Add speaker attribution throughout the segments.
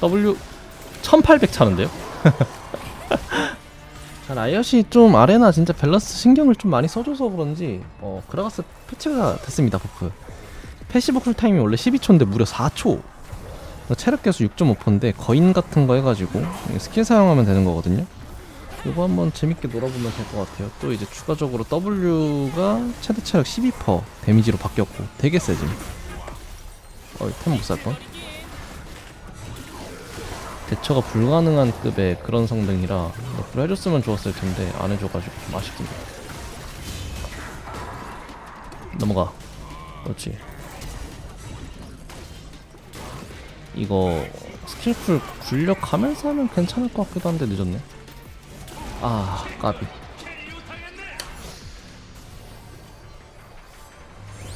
Speaker 1: W 1800 차는데요? 자, 라이엇이 좀 아레나 진짜 밸런스 신경을 좀 많이 써줘서 그런지 어 그라가스 패치가 됐습니다 버프. 패시브 쿨타임이 원래 12초인데 무려 4초. 체력 개수 6.5%인데 거인 같은 거 해가지고 스킬 사용하면 되는 거거든요. 이거 한번 재밌게 놀아보면 될 것 같아요. 또 이제 추가적으로 W가 최대 체력 12% 데미지로 바뀌었고 되게 세짐 어이 템 못 살뻔 대처가 불가능한 급의 그런 성능이라 옆으로 해줬으면 좋았을 텐데 안 해줘가지고 좀 아쉽습니다. 넘어가. 그렇지. 이거 스킬풀 굴력하면서 하면 괜찮을 것 같기도 한데 늦었네. 아 까비.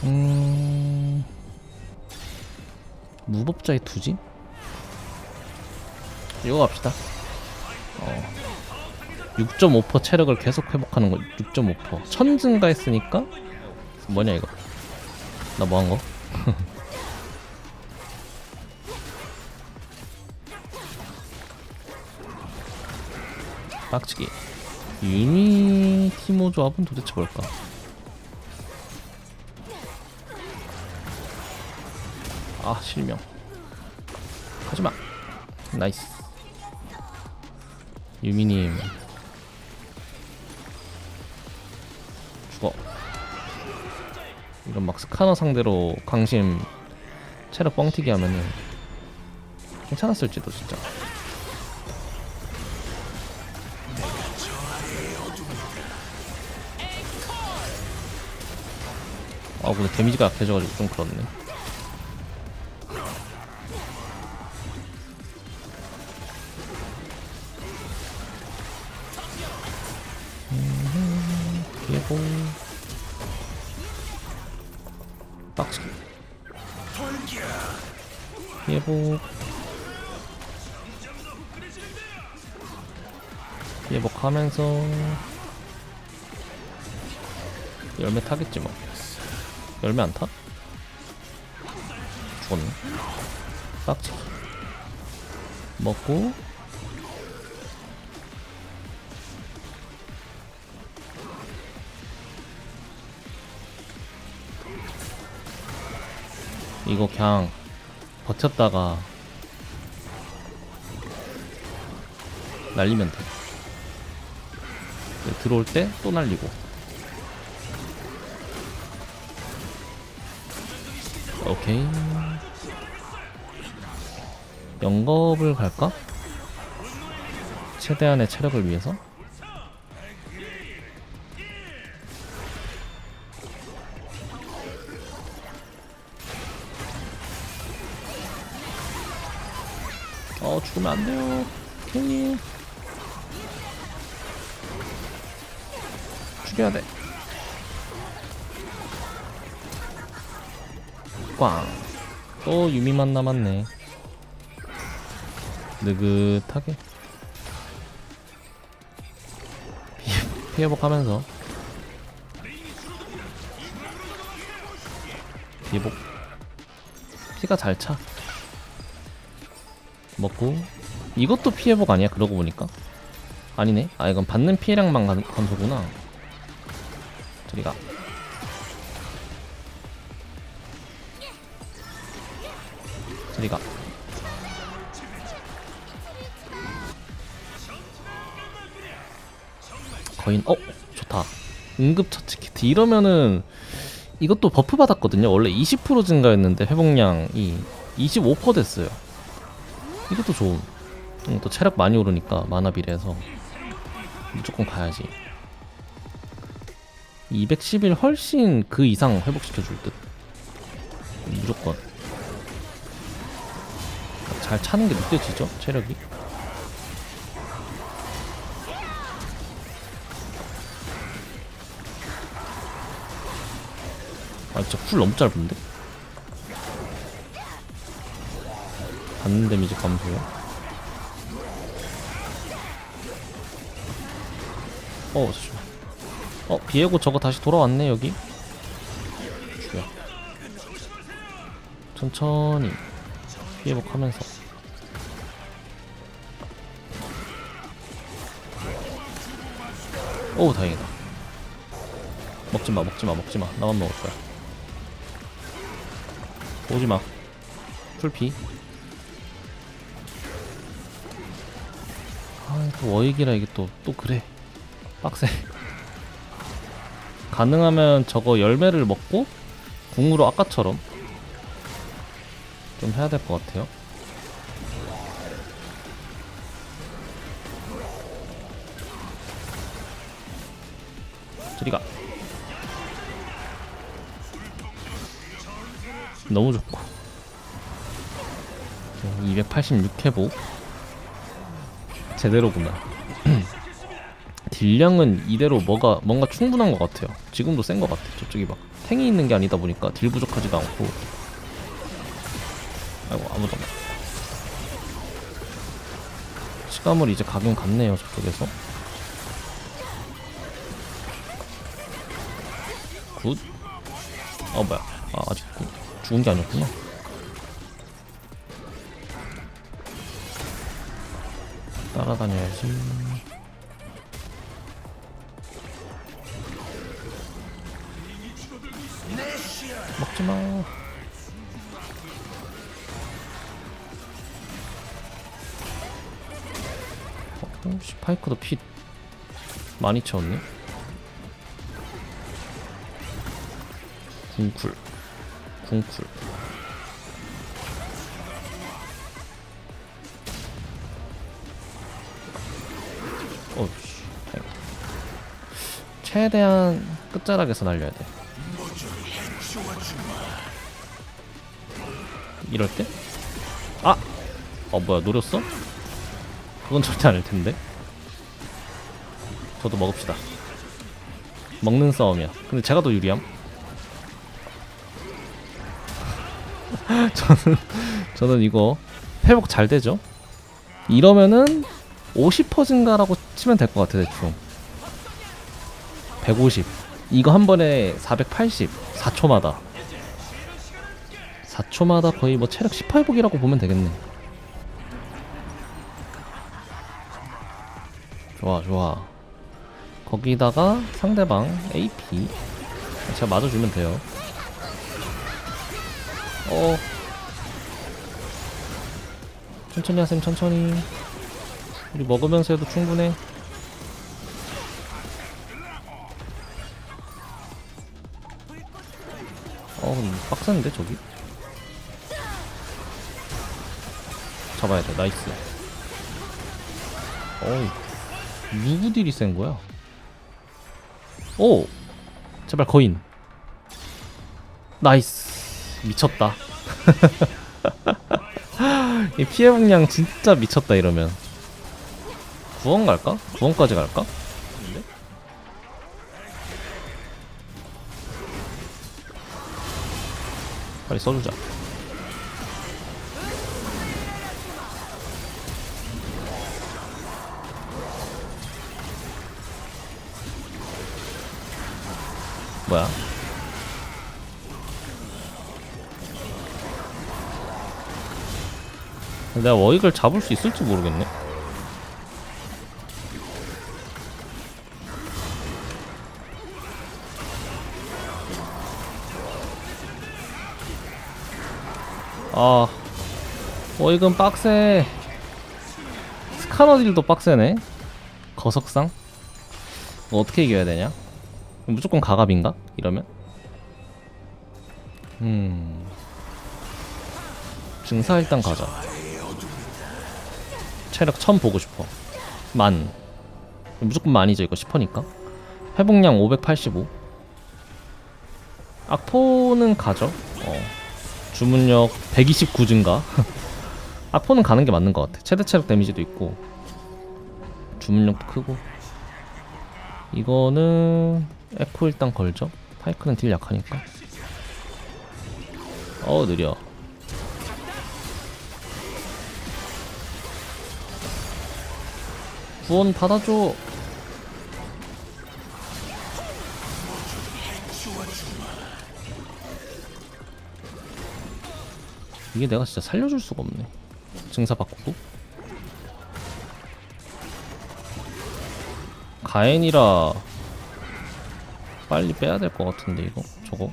Speaker 1: 음 무법자의 투지? 이거 갑시다. 어. 6.5% 체력을 계속 회복하는 거 6.5%. 천 증가했으니까 뭐냐 이거? 나 뭐 한 거? 빡치기. 유미 티모 조합은 도대체 뭘까? 아 실명. 하지마. 나이스. 유미님. 죽어. 이런 막 스카너 상대로 강심 체력 뻥튀기 하면은 괜찮았을지도 진짜. 아 근데 데미지가 약해져가지고 좀 그렇네 예보 예복하면서 열매 타겠지 뭐. 열매 안 타? 죽었네. 빡치기 먹고. 이거 그냥 버텼다가 날리면 돼. 네, 들어올 때 또 날리고. 오케이. 영겁을 갈까? 최대한의 체력을 위해서? 어 죽으면 안 돼요 형님 죽여야 돼 꽝. 또 유미만 남았네. 느긋하게. 피- 피해복 하면서. 피해복. 피가 잘 차. 먹고. 이것도 피해복 아니야? 그러고 보니까. 아니네. 아, 이건 받는 피해량만 감- 감소구나. 저리가. 저리가. 거인 어 좋다 응급처치 키트 이러면은 이것도 버프 받았거든요 원래 20% 증가했는데 회복량이 25% 됐어요 이것도 좋음 응, 또 체력 많이 오르니까 만화 비례해서 무조건 가야지. 211 훨씬 그 이상 회복시켜줄 듯. 무조건. 잘 차는 게 느껴지죠? 체력이? 아 진짜 쿨 너무 짧은데? 받는 데미지 감소요? 어, 조심. 어, 비에고 저거 다시 돌아왔네, 여기. 죽여. 천천히 피해복하면서. 오, 다행이다. 먹지 마, 먹지 마, 먹지 마. 나만 먹을 거야. 오지 마. 풀피. 아또 워익이라 이게 또 또 그래. 빡세. 가능하면 저거 열매를 먹고 궁으로 아까처럼 좀 해야 될 것 같아요. 저리가. 너무 좋고. 286 회복 제대로구나 딜량은 이대로 뭐가 뭔가 충분한 것 같아요 지금도 센 것 같아 저쪽이 막 탱이 있는 게 아니다 보니까 딜 부족하지도 않고 아이고 아무도 없네 시감을 이제 가긴 갔네요 저쪽에서 굿. 어 뭐야? 아 아직 구- 죽은 게 아니었구나. 따라다녀야지. 먹지 마. 어, 스파이크도 피 많이 채웠네. 궁쿨 궁쿨 최대한 끝자락에서 날려야 돼 이럴 때? 아! 어 뭐야 노렸어? 그건 절대 아닐 텐데 저도 먹읍시다 먹는 싸움이야 근데 제가 더 유리함 저는 저는 이거 회복 잘 되죠? 이러면은 50% 증가라고 치면 될 것 같아 대충 150 이거 한 번에 480 4초마다. 4초마다 거의 뭐 체력 10% 회복이라고 보면 되겠네. 좋아 좋아. 거기다가 상대방 AP 제가 맞아주면 돼요. 어. 천천히 하셈 천천히. 우리 먹으면서 해도 충분해. 빡센데 저기? 잡아야 돼. 나이스. 어이. 누구 딜이 센 거야? 오! 제발 거인. 나이스. 미쳤다. 이 피해 복량 진짜 미쳤다 이러면. 9원 갈까? 9원까지 갈까? 빨리 써주자. 뭐야? 내가 워익을 잡을 수 있을지 모르겠네. 아, 워익은 빡세. 스카너 딜도 빡세네. 거석상? 이거 어떻게 이겨야 되냐? 무조건 가갑인가? 이러면? 음. 증사 일단 가자. 체력 1000 보고 싶어. 만. 무조건 만이죠, 이거 10%니까. 회복량 585. 악포는 가죠. 어. 주문력 129 증가. 악포는 가는 게 맞는 것 같아. 최대 체력 데미지도 있고. 주문력도 크고. 이거는 에코 일단 걸죠. 파이크는 딜 약하니까. 어 느려. 구원 받아줘. 이게 내가 진짜 살려줄 수가 없네. 증사 바꾸고. 가엔이라 빨리 빼야 될 것 같은데 이거? 저거?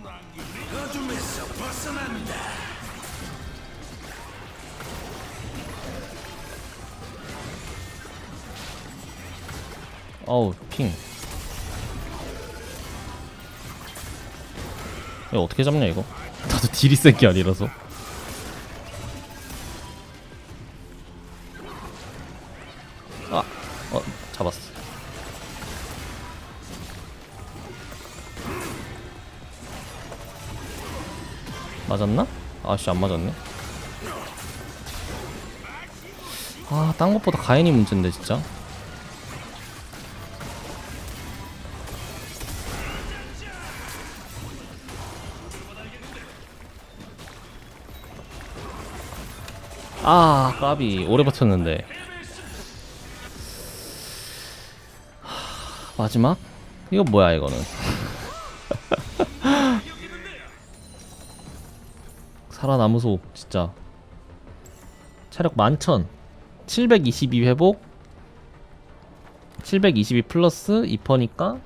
Speaker 1: 어우 핑. 이거 어떻게 잡냐 이거? 나도 딜이 센 게 아니라서 아, 어, 잡았어. 맞았나? 아씨 안 맞았네. 아, 딴 것보다 가인이 문제인데 진짜. 아, 까비 오래 버텼는데. 마지막? 이거 뭐야 이거는? 살아남으소 진짜. 체력 만천. 722 회복. 722 플러스 2퍼니까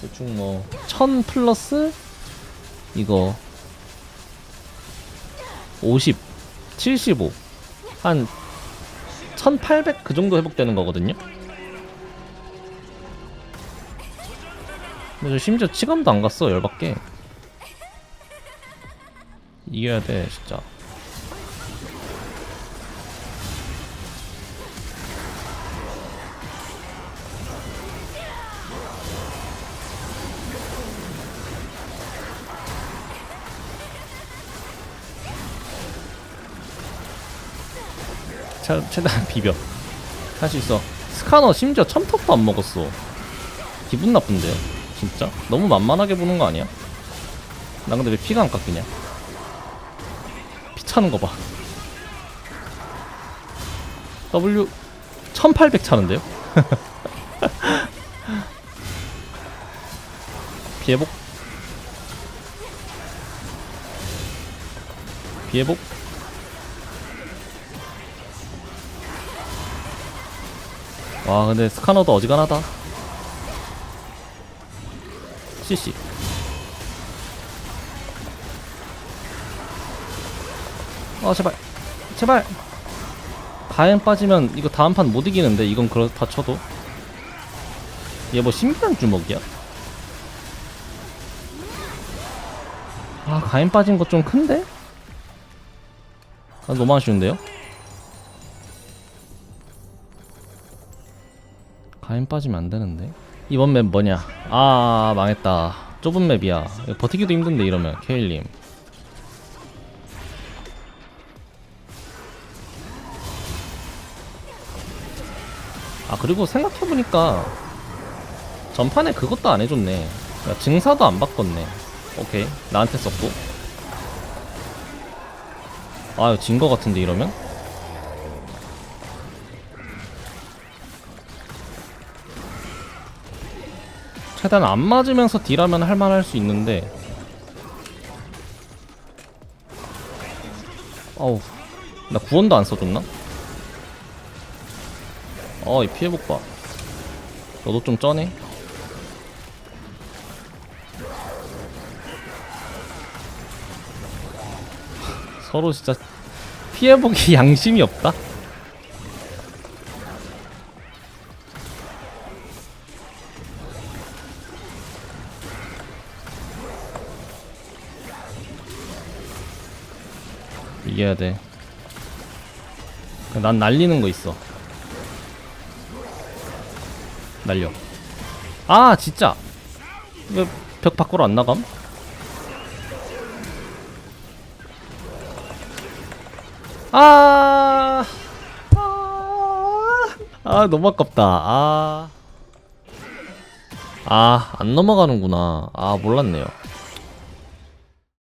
Speaker 1: 대충 뭐 1000 플러스 이거. 50 75 한 1800 그 정도 회복되는 거거든요 근데 저 심지어 치감도 안 갔어 열받게. 이겨야 돼 진짜. 차, 최대한 비벼. 할 수 있어. 스카너 심지어 첨탑도 안 먹었어. 기분 나쁜데요 진짜? 너무 만만하게 보는 거 아니야? 나 근데 왜 피가 안 깎이냐? 피 차는 거 봐. W 1800 차는데요? 피해복 피해복 와 근데 스카너도 어지간하다 CC 아 제발 제발 가엔 빠지면 이거 다음 판 못 이기는데 이건 그렇다 쳐도 얘 뭐 신비한 주먹이야? 아 가엔 빠진 거좀 큰데? 아 너무 아쉬운데요? 가엔 빠지면 안 되는데 이번 맵 뭐냐? 아 망했다. 좁은 맵이야. 버티기도 힘든데 이러면. 케일님. 아 그리고 생각해보니까 전판에 그것도 안 해줬네. 그러니까 증사도 안 바꿨네. 오케이. 나한테 썼고. 아유 진 거 같은데 이러면 최대한 안 맞으면서 딜하면 할만할 수 있는데. 어우 나 구원도 안 써줬나? 어이 피해복 봐 너도 좀 쩌네. 서로 진짜 피해복이 양심이 없다 이겨야 돼. 난 날리는 거 있어. 날려. 아, 진짜. 왜 벽 밖으로 안 나감? 아, 아, 아, 너무 아깝다. 아, 아, 안 넘어가는구나. 아, 몰랐네요.